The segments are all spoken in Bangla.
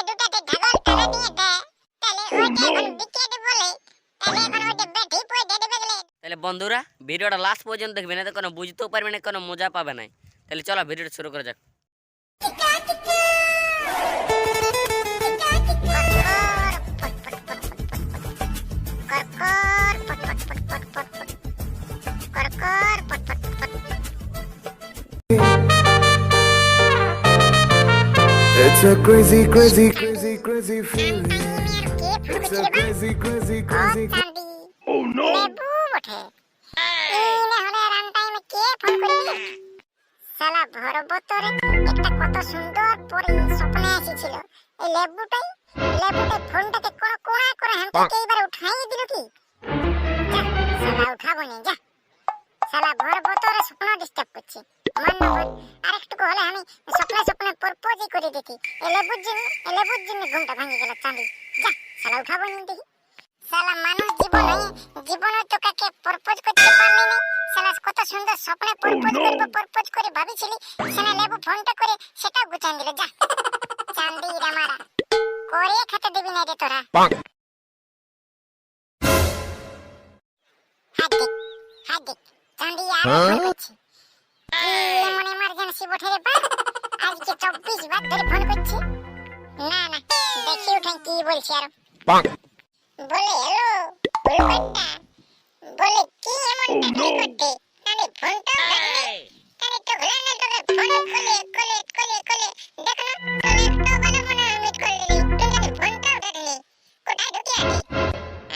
দুটা দুটাতে ঢাগল টানা নিয়ে দেয় তাহলে ওইটা এখন বিকে বলে তাহলে এখন ওইটা বেটি পয়সা দেবে তাহলে বন্ধুরা ভিডিওটা লাস্ট পর্যন্ত দেখবে না তো কোনো বুঝতেও পারবে না কোনো মজা পাবে না। তাহলে চলো ভিডিওটা শুরু করা যাক। It's a crazy, crazy, crazy, crazy feeling. It's a crazy, crazy, crazy. Oh no! লেবু বটে এই না হলে রান টাইমে কে ফোন করবি শালা ভরব তোরে একটা কত সুন্দর পরি স্বপ্নে এসেছিল। এই লেবুটাই লেবুটাই ফোনটাকে কোন কোড়া করে হ্যাঁ থেকে এবার উঠাই দিল কি? যা শালা উঠাবো নি যা। শালা ভরব তোরে স্বপ্ন ডিস্টার্ব করছে। আমার নম্বর আরেকটুকু হলে আমি স্বপ্নে স্বপ্নে প্রপোজই করে দিতি এই লেবুর জন্য এই লেবুর জন্য ঘুমটা ভাঙে গেল চাঁদি। যা শালা উঠাবো নি দেখি। শালা মানুষ জীবনে জীবনে তো কাকে প্রপোজ করতে পারলি না। শালা কত সুন্দর স্বপ্নে প্রপোজ করব প্রপোজ করে ভাবিছিলি শালা লেবু ফোনটা করে সেটাও গুছান দিল যা। চান্দি রামারা করে খেতে দিবি না রে তোরা। হাত দেখ হাত দেখ চান্দি আর করছি কি এমন এমার্জেন্সি বটে রে বা আজকে চব্বিশ বার ধরে ফোন করছি। না না দেখি উঠাই কি বলছি আর। বলে হ্যালো উল্পাট্টা বলে কি এমন টাকলি করতে? আরে ফোনটা আরে তো ঘোলা না তোকে ফোন কোলে কোলে কোলে কোলে দেখো না তোর একটু ভালো মনে হয় মিট করে দিলি তুই জানি ফোনটাও ধরনি কোথায় ঢুকে আছিস?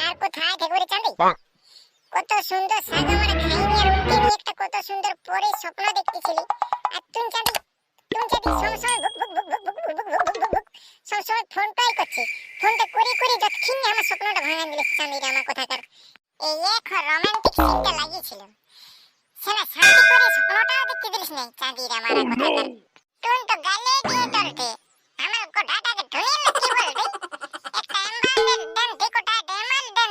আর কোথায় থেকে রে চাঁদি কত সুন্দর সাগা মানে খাইনি আর নিয়ে একটা কত সুন্দর পরে স্বপ্ন দেখতেছিলি। আর তুই চাঁদি তুই চাঁদি সবসময় ভুক ভুক ভুক ভুক ভুক ভুক ভুক ভুক ভুক ভুক সবসময় ফোনটাই করছে। ফোনটা করে করে যতক্ষণ আমার স্বপ্নটা ভাঙা দিলে চাঁদির আমার কথাকার এই এক রোমান্টিক সিনটা লাগিয়েছিল। সেটা শান্তি করে স্বপ্নটাও দেখতে দিলিস নাই চাঁদির আমার কথাকার তুই তো গালে দিয়ে টলতে আমার কোঠাটাকে ঢুলিয়ে না কি বলতে। একটা এমবান্ডের দেন দে কোটা ডেমাল দেন।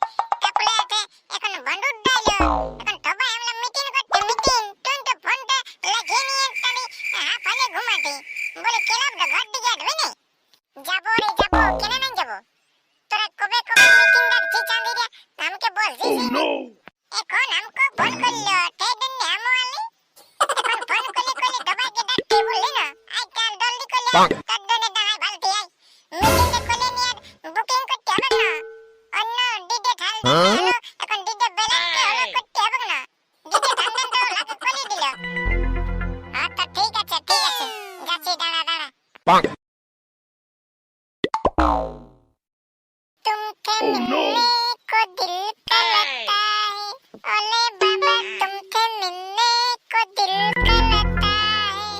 বলে ক্লাবটা ঘর দিকে আসবে না? যাব রে যাব কেন না যাব? তোরা কবে কবে মিটিং ডাকছি চাঁদিরা আমাকে বলছিস এখন আমকো ফোন করল? তাই জন্য আমো আলি? এখন ফোন করলে করলে সবাইকে ডাকতে বললি না? আই কাল জলদি করলে। तुमसे मिलने को दिल का लगता है। ओले बाबा तुमसे मिलने को दिल का लगता है।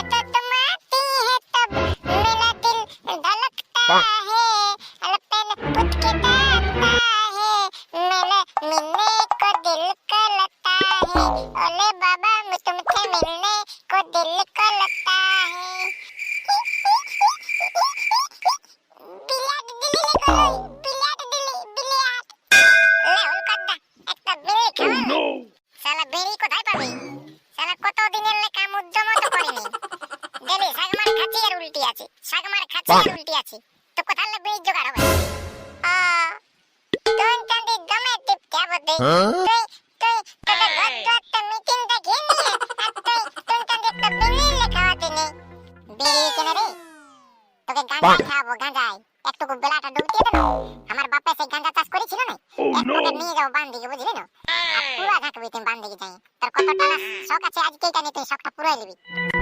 तो तुम आती है तब मेरा दिल धड़कता है। अलपन पुत है। मेरे मिलने को दिल का लगता है। ओले খাচ্ছি আর উল্টি আছি। সাগমার খাচ্ছি আর উল্টি আছি। তো কোথায় লে বিড়ি জোগাড় হবে আ তুই চাঁদি দমে টিপতে বদে। তুই তুই তোকে ঘর একটা মিটিং দেখে নিয়ে আর তুই তুই চাঁদি একটা বিড়ি লেখাওয়াতে নেই বিড়ি কেনে রে? তোকে গাঁজা খাওয়াবো গাঁজায়। একটুকু বেলাটা ডুবতে দেবো। আমার বাপে সেই গাঁজা চাষ করেছিল না? এক নিয়ে যাব বান দিকে বুঝলি না? আর পুরা থাকবি তুমি বান দিকে যাই। তোর কত টানা শখ আছে আজকে জানি তুই শখটা পুরাই নিবি। চান্দি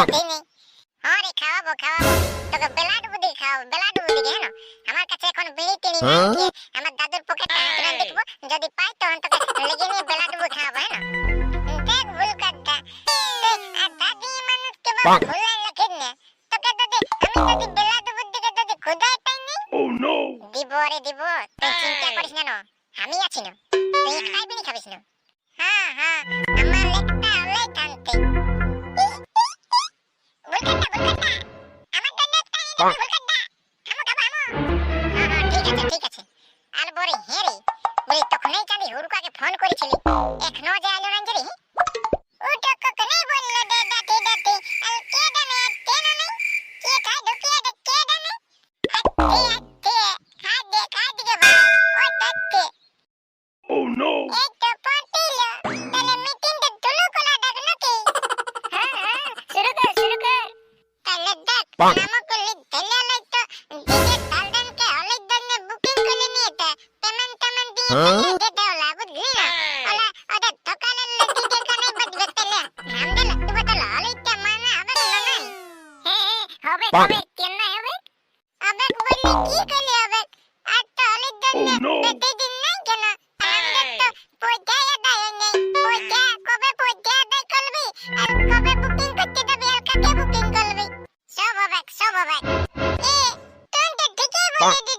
দেবো নেই হ্যাঁ খাওয়াবো খাওয়াবো তোকে বেলাট বুদ্ধি খাওয়াবো বেলাট বুদ্ধি কেন আমার কাছে এখন বিড়ি টিড়ি আমার দাদুর পকেটে হাত না দেখব। যদি পাই তখন তোকে লেগে নিয়ে বেলাট বুদ্ধি খাওয়াবো হ্যাঁ দেখ ভুল কাটটা আর দাদি মানুষকে বাবা বাহ। ভুলাই না। তোকে দাদি আমি দাদি বেলাট বুদ্ধিকে দাদি খুদাই পাইনি দিব রে দিব তুই চিন্তা করিস না না আমি আছি না। তুই খাইবি নি খাবিস না। হ্যাঁ হ্যাঁ আমার লেকটা হলেই টানতে। আর বরে হ্যাঁ রে তখনই চাঁদি হুরুকাকে ফোন করেছিলি এখনও যে আলো না হবে কেন হবে হবে বললি কি করলি হবে আর তো হলের জন্য বেশি দিন নাই কেন আমাদের তো পয়সা আদায় নেই পয়সা কবে পয়সা আদায় করবি আর কবে বুকিং করতে যাবি আর কাকে বুকিং করবি সব হবে সব হবে এ তুই তো ঠিকই বলি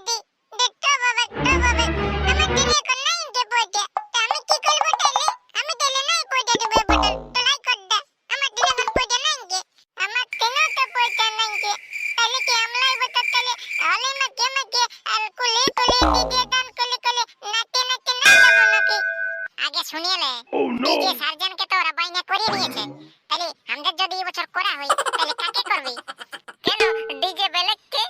আগে শুনিয়ে লে ডিজে সার্জনকে তো ওরা বাইনা করিয়ে নিয়েছে তাহলে আমাদের যদি এবছর করা হয় তাহলে কাকে করবি কেন ডিজে বেলেককে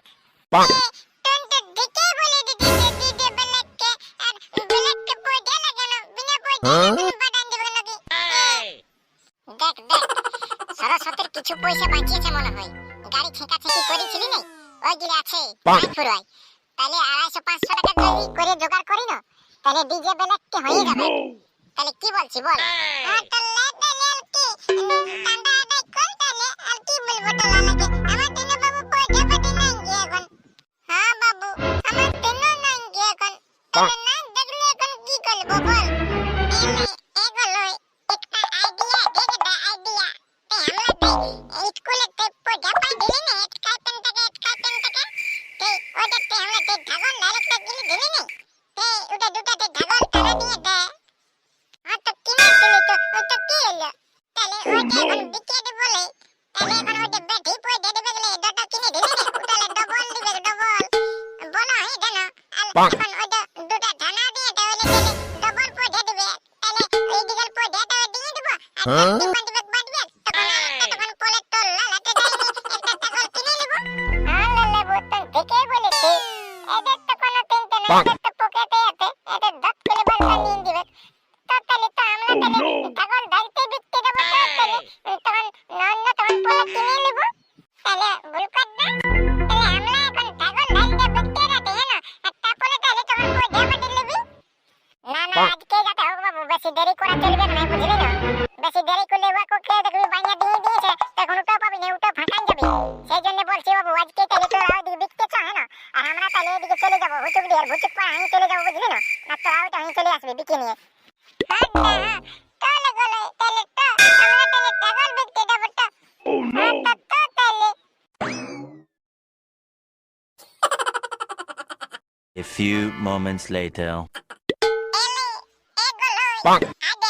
দেখ দেখ সরস্বতীর কিছু পয়সা বাঁচিয়েছে মনে হয় গাড়ি ছেঁকা ছেঁকি করেছিলি নাই ওই গিলে আছে বাহ। তাহলে আড়াইশো পাঁচশো টাকা যদি করে জোগাড় করি না? তাহলে ডিজে বেলেককে হয়ে যাবে। তাহলে কি বলছি বল? হ্যাঁ, এখন বলে তাহলে পয় দেবে গেলে দটা কিনে দিলি রে ডবল দিবে ডবল বলো হে জান এখন ওইটা দুটা ধানা দিয়ে তাহলে গেলে ডবল পয় দে তাহলে এই পয় দিয়ে দিব আর হ্যাঁ? বাঁধবে তখন তখন লালাতে একটা কিনে নিব হ্যাঁ বোতন ঠিকই বলেছি এদের তো কোনো চিন্তা নাই দেরি করা বুঝলি না? বেশি দেরি করলে ওকে দেখবি বাইনা দিয়ে দিয়েছে তখন ওটাও পাবি না ওটাও ফাঁকাই যাবে। সেই জন্য বলছি বাবু আজকে তাহলে তোরা ওদিকে বিকতে চ হ্যাঁ আর আমরা তাহলে এদিকে চলে যাব হুচুক দিয়ে আর ভুচুক পাড়া আমি চলে যাব বুঝলি না? আর তোরা ওইটা আমি চলে আসবি বিকে নিয়ে। হ্যাঁ? তো তাহলে A few moments later. এলে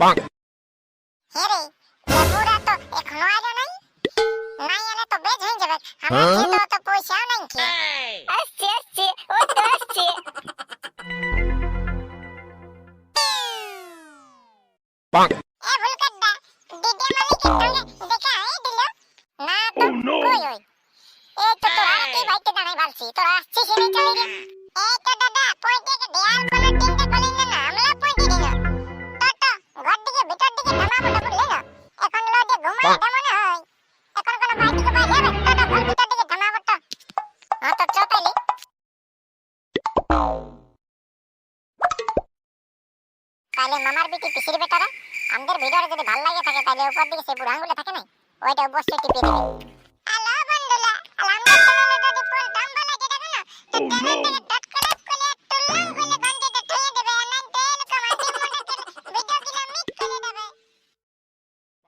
হে রে লেবুরা তো এখনও আলো নাই। নাই এলে তো বেজ হয়ে যাবে আমার কাছে তো পয়সাও নাই কি। আসছে আসছে ওই তো আসছে এ ভুলকাড্ডা দিদি মালিকের সঙ্গে দেখা হয়ে দিল না তো কই ওই? এই তো তোরা কি বাইতে দাঁড়াই ভালছি তোরা আসছিস এনে চলে গে এই তো দাদা পয়টাকে দেয়াল কোন তিনটা কলিং না। তাহলে মামার বিটি পিসির বেটারা? আমাদের ভিডিওটি যদি ভালো লাগে থাকে তাহলে উপর দিকে সেই বুড়ো আঙ্গুলে থাকে না ওইটা অবশ্যই টিপে দেবে। হ্যালো বন্ধুরা আমাদের চ্যানেলে যদি ফুল দাম ভালো লাগে না তো চ্যানেলটাকে